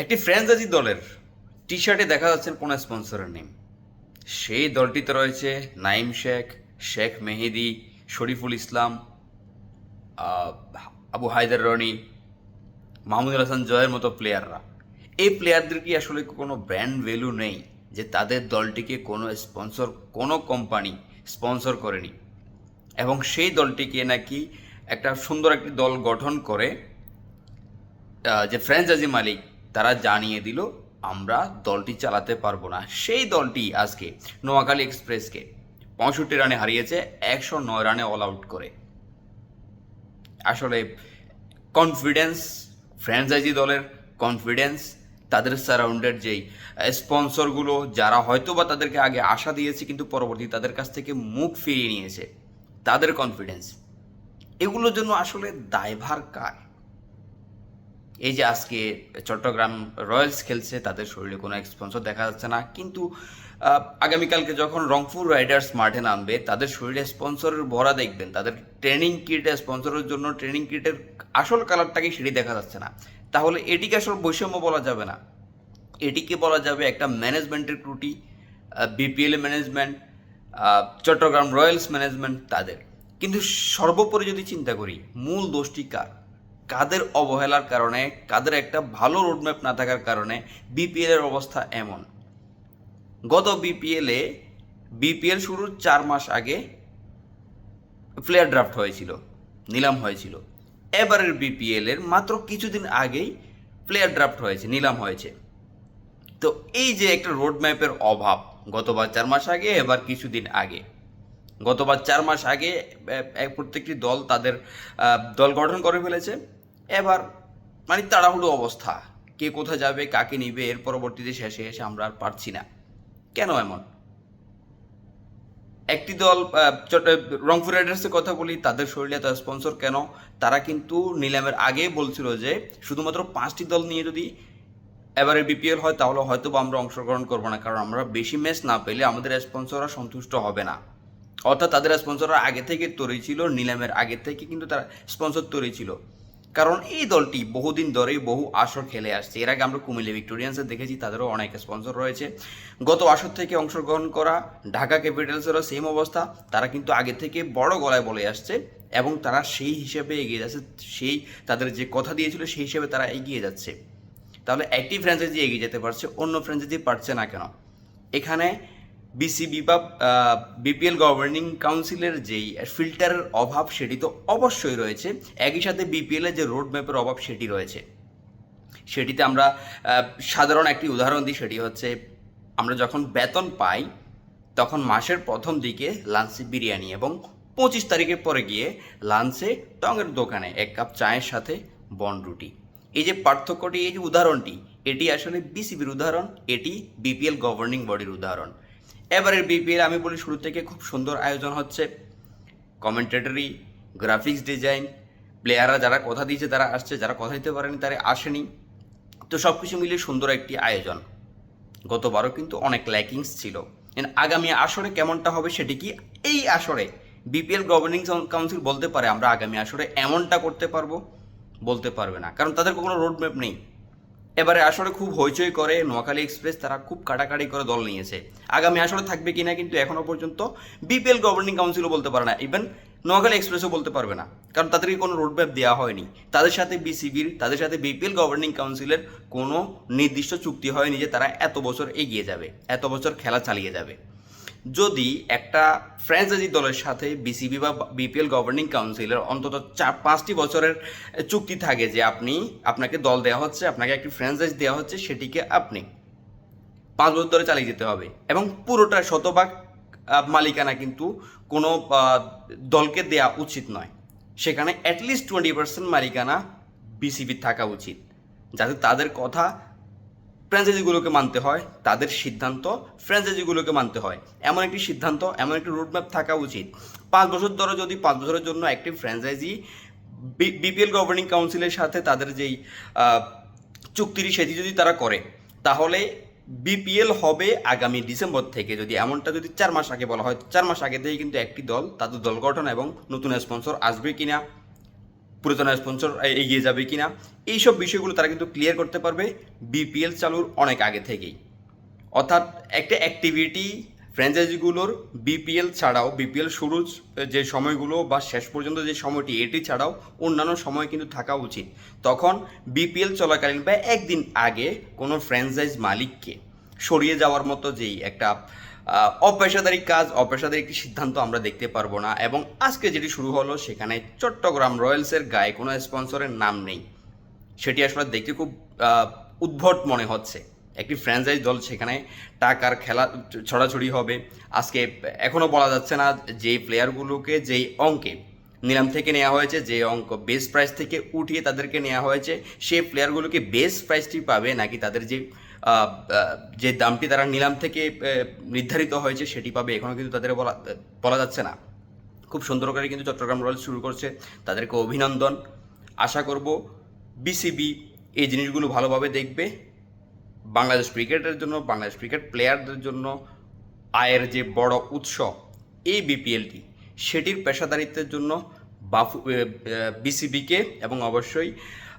একটি ফ্র্যাঞ্চাইজি দলের টি শার্টে দেখা যাচ্ছে কোন স্পন্সরের নেম সেই দলটিতে রয়েছে নাইম শেখ শেখ মেহেদি, শরীফুল ইসলাম আবু হায়দার রনি, মাহমুদুল হাসান জয়ের মতো প্লেয়াররা এই প্লেয়ারদের কি আসলে কোনো ব্র্যান্ড ভ্যালু নেই যে তাদের দলটিকে কোনো স্পন্সর কোনো কোম্পানি স্পন্সর করেনি? এবং সেই দলটিকে নাকি একটা সুন্দর একটি দল গঠন করে যে ফ্র্যাঞ্চাইজি মালিক তারা জানিয়ে দিল, আমরা দলটি চালাতে পারব না। সেই দলটি আজকে নোয়াখালী এক্সপ্রেসকে পঁয়ষট্টি রানে হারিয়েছে, একশো নয় রানে অল আউট করে। আসলে কনফিডেন্স ফ্র্যাঞ্চাইজি দলের কনফিডেন্স তাদের সারাউন্ডের যেই স্পন্সরগুলো যারা হয়তো বা তাদেরকে আগে আশা দিয়েছে, কিন্তু পরবর্তী তাদের কাছ থেকে মুখ ফিরিয়ে নিয়েছে, তাদের কনফিডেন্স এগুলোর জন্য আসলে দায়ভার কার? এই যে আজকে চট্টগ্রাম রয়্যালস খেলছে, তাদের শরীরে কোনো স্পন্সর দেখা যাচ্ছে না। কিন্তু আগামীকালকে যখন রংপুর রাইডার্স মাঠে নামবে, তাদের শরীরে স্পন্সরের ভরা দেখবেন। তাদের ট্রেনিং কিটে স্পন্সরের জন্য ট্রেনিং কিটের আসল কালারটাকে সেটি দেখা যাচ্ছে না। তাহলে এটিকে আসল বৈষম্য বলা যাবে না। এটিকে বলা যাবে একটা ম্যানেজমেন্টের ত্রুটি BPL management Chattogram Royals management তাদের। কিন্তু সর্বোপরি যদি চিন্তা করি, মূল দোষটি কার? কাদের অবহেলার কারণে, কাদের একটা ভালো রোডম্যাপ না থাকার কারণে বিপিএল এর অবস্থা এমন। গত বিপিএলে বিপিএল শুরুর চার মাস আগে প্লেয়ার ড্রাফট হয়েছিল, নিলাম হয়েছিল। এবারের বিপিএল এর মাত্র কিছুদিন আগেই প্লেয়ার ড্রাফট হয়েছে, নিলাম হয়েছে। তো এই যে একটা রোড ম্যাপের অভাব গতবার চার মাস আগে, এবার কিছুদিন আগে। গতবার চার মাস আগে প্রত্যেকটি দল তাদের দল গঠন করে ফেলেছে। এবার মানে তাড়াহুড়ো অবস্থা। কে কোথায় যাবে, কাকে নিবে, এর পরবর্তীতে শেষে এসে আমরা আর পারছি না। কেন এমন? একটি দল রংপুর রাইডার্সের কথা বলি, তাদের শরীরে এত স্পন্সর কেন? তারা কিন্তু নিলামের আগে বলছিল যে, শুধুমাত্র পাঁচটি দল নিয়ে যদি এবারে বিপিএল হয়, তাহলে হয়তো বা আমরা অংশগ্রহণ করব না, কারণ আমরা বেশি ম্যাচ না পেলে আমাদের স্পন্সররা সন্তুষ্ট হবে না। অর্থাৎ তাদের স্পন্সররা আগে থেকে তৈরি ছিল, নিলামের আগে থেকে কিন্তু তারা স্পন্সর তৈরি ছিল। কারণ এই দলটি বহুদিন ধরেই বহু আসর খেলে আসছে। এর আগে আমরা কুমিল্লা ভিক্টোরিয়ান্সে দেখেছি, তাদেরও অনেক স্পন্সর রয়েছে। গত আসর থেকে অংশগ্রহণ করা ঢাকা ক্যাপিটালসেরও সেম অবস্থা। তারা কিন্তু আগে থেকে বড় গলায় বলে আসছে এবং তারা সেই হিসেবে এগিয়ে যাচ্ছে, সেই তাদের যে কথা দিয়েছিল সেই হিসেবে তারা এগিয়ে যাচ্ছে। তাহলে একটি ফ্র্যাঞ্চাইজি এগিয়ে যেতে পারছে, অন্য ফ্র্যাঞ্চাইজি পারছে না কেন? এখানে বিসিবি বা বিপিএল গভর্নিং কাউন্সিলের যেই ফিল্টারের অভাব সেটি তো অবশ্যই রয়েছে। একই সাথে বিপিএল এর যে রোড ম্যাপের অভাব সেটি রয়েছে। সেটিতে আমরা সাধারণ একটি উদাহরণ দিই, সেটি হচ্ছে আমরা যখন বেতন পাই, তখন মাসের প্রথম দিকে লাঞ্চে বিরিয়ানি এবং পঁচিশ তারিখের পরে গিয়ে লাঞ্চে টঙের দোকানে এক কাপ চায়ের সাথে বন রুটি। এই যে পার্থক্যটি, এই যে উদাহরণটি, এটি আসলে বিসিবির উদাহরণ, এটি বিপিএল গভর্নিং বডির উদাহরণ। এবারের বিপিএল আমি বলি শুরু থেকে খুব সুন্দর আয়োজন হচ্ছে। কমেন্টেটরি গ্রাফিক্স ডিজাইন প্লেয়াররা যারা কথা দিয়েছে, তারা আসছে, যারা কথা দিতে পারেনি, তারা আসেনি। তো সব কিছু মিলিয়ে সুন্দর একটি আয়োজন। গতবারও কিন্তু অনেক ল্যাকিংস ছিল। আগামী আসরে কেমনটা হবে সেটি কি? এই আসরে বিপিএল গভর্নিং কাউন্সিল বলতে পারে, আমরা আগামী আসরে এমনটা করতে পারব, বলতে পারবে না। কারণ তাদের কোনো রোড ম্যাপ নেই। এবারে আসলে খুব হইচই করে নোয়াখালী এক্সপ্রেস, তারা খুব কাটাকাটি করে দল নিয়েছে। আগামী আসলে থাকবে কিনা কিন্তু এখনও পর্যন্ত বিপিএল গভর্নিং কাউন্সিলও বলতে পারে না। ইভেন নোয়াখালী এক্সপ্রেসও বলতে পারবে না। কারণ তাদেরকে কোনো রোডম্যাপ দেওয়া হয়নি। তাদের সাথে বিসিবির তাদের সাথে বিপিএল গভর্নিং কাউন্সিলের কোনো নির্দিষ্ট চুক্তি হয়নি যে তারা এত বছর এগিয়ে যাবে, এত বছর খেলা চালিয়ে যাবে। যদি একটা ফ্র্যাঞ্চাইজি দলের সাথে বিসিবি বা বিপিএল গভর্নিং কাউন্সিলের অন্তত চার পাঁচটি বছরের চুক্তি থাকে যে আপনি, আপনাকে দল দেওয়া হচ্ছে, আপনাকে একটি ফ্র্যাঞ্চাইজ দেওয়া হচ্ছে, সেটিকে আপনি পাঁচ বছর ধরে চালিয়ে যেতে হবে। এবং পুরোটা শতভাগ মালিকানা কিন্তু কোনো দলকে দেয়া উচিত নয়। সেখানে অ্যাটলিস্ট টোয়েন্টি পার্সেন্ট মালিকানা বিসিবির থাকা উচিত। যাতে তাদের কথা ফ্র্যাঞ্চাইজিগুলোকে মানতে হয় তাদের সিদ্ধান্ত ফ্র্যাঞ্চাইজিগুলোকে মানতে হয়। এমন একটি সিদ্ধান্ত এমন একটি রোডম্যাপ থাকা উচিত। পাঁচ বছর ধরে যদি পাঁচ বছরের জন্য একটি ফ্র্যাঞ্চাইজি বিপিএল গভর্নিং কাউন্সিলের সাথে তাদের যেই আহ, চুক্তিটি সেটি যদি তারা করে তাহলে বিপিএল হবে আগামী ডিসেম্বর থেকে। যদি এমনটা যদি চার মাস আগে বলা হয় চার মাস আগে থেকে কিন্তু একটি দল তাদের দল গঠন এবং নতুন স্পন্সর আসবে কিনা পুরাতন স্পন্সর এগিয়ে যাবে কিনা, এইসব বিষয়গুলো তারা কিন্তু ক্লিয়ার করতে পারবে বিপিএল চালুর অনেক আগে থেকেই। অর্থাৎ একটা অ্যাক্টিভিটি ফ্র্যাঞ্চাইজিগুলোর বিপিএল ছাড়াও বিপিএল শুরুর যে সময়গুলো বা শেষ পর্যন্ত যে সময়টি, এটি ছাড়াও অন্যান্য সময় কিন্তু থাকা উচিত। তখন বিপিএল চলাকালীন বা একদিন আগে কোনো ফ্র্যাঞ্চাইজ মালিককে সরিয়ে যাওয়ার মতো যেই একটা অপেশাদারি কাজ, অপেশাদারি একটি সিদ্ধান্ত আমরা দেখতে পারব না। এবং আজকে যেটি শুরু হলো, সেখানে চট্টগ্রাম রয়্যালসের গায়ে কোনো স্পন্সরের নাম নেই। সেটি আসলে দেখতে খুব উদ্ভট মনে হচ্ছে। একটি ফ্র্যাঞ্চাইজ দল সেখানে টাকার খেলা ছড়াছড়ি হবে। আজকে এখনও বলা যাচ্ছে না যে প্লেয়ারগুলোকে যেই অঙ্কে নিলাম থেকে নেওয়া হয়েছে, যে অঙ্ক বেস প্রাইস থেকে উঠিয়ে তাদেরকে নেওয়া হয়েছে সেই প্লেয়ারগুলোকে বেস প্রাইসটি পাবে নাকি তাদের যে যে দামটি তারা নিলাম থেকে নির্ধারিত হয়েছে, সেটি পাবে এখনও কিন্তু তাদের বলা বলা যাচ্ছে না। খুব সুন্দর করে কিন্তু চট্টগ্রাম রয়্যালস শুরু করছে। তাদেরকে অভিনন্দন। আশা করব বিসিবি এই জিনিসগুলো ভালোভাবে দেখবে। বাংলাদেশ ক্রিকেটের জন্য, বাংলাদেশ ক্রিকেট প্লেয়ারদের জন্য আয়ের যে বড় উৎস, এই বিপিএলটি সেটির পেশাদারিত্বের জন্য বাফু বিসিবিকে এবং অবশ্যই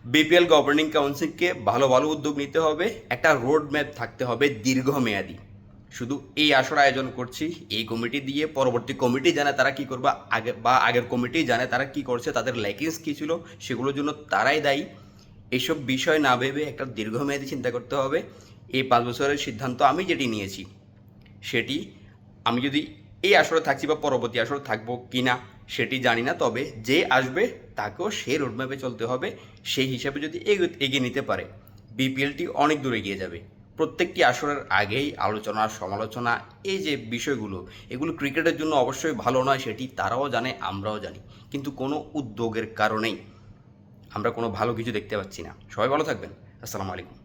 বিপিএল গভর্নিং কাউন্সিলকে ভালো ভালো উদ্যোগ নিতে হবে। একটা রোড ম্যাপ থাকতে হবে দীর্ঘমেয়াদী। শুধু এই আসর আয়োজন করছি, এই কমিটি দিয়ে পরবর্তী কমিটি জানে তারা কি করবে, আগে বা আগের কমিটি জানে তারা কি করছে, তাদের ল্যাকিংস কী ছিল, সেগুলোর জন্য তারাই দায়ী। এসব বিষয় না ভেবে একটা দীর্ঘমেয়াদী চিন্তা করতে হবে। এই পাঁচ বছরের সিদ্ধান্ত আমি যেটি নিয়েছি, সেটি আমি যদি এই আসরে থাকছি বা পরবর্তী আসরে থাকব কি না সেটি জানি না, তবে যে আসবে তাকেও সেই রোডম্যাপে চলতে হবে। সেই হিসাবে যদি এগো- এগিয়ে নিতে পারে বিপিএলটি অনেক দূরে এগিয়ে যাবে। প্রত্যেকটি আসরের আগেই আলোচনা, সমালোচনা, এই যে বিষয়গুলো, এগুলো ক্রিকেটের জন্য অবশ্যই ভালো নয়, সেটি তারাও জানে, আমরাও জানি। কিন্তু কোনো উদ্যোগের কারণেই আমরা কোনো ভালো কিছু দেখতে পাচ্ছি না। সবাই ভালো থাকবেন। আসসালামু আলাইকুম।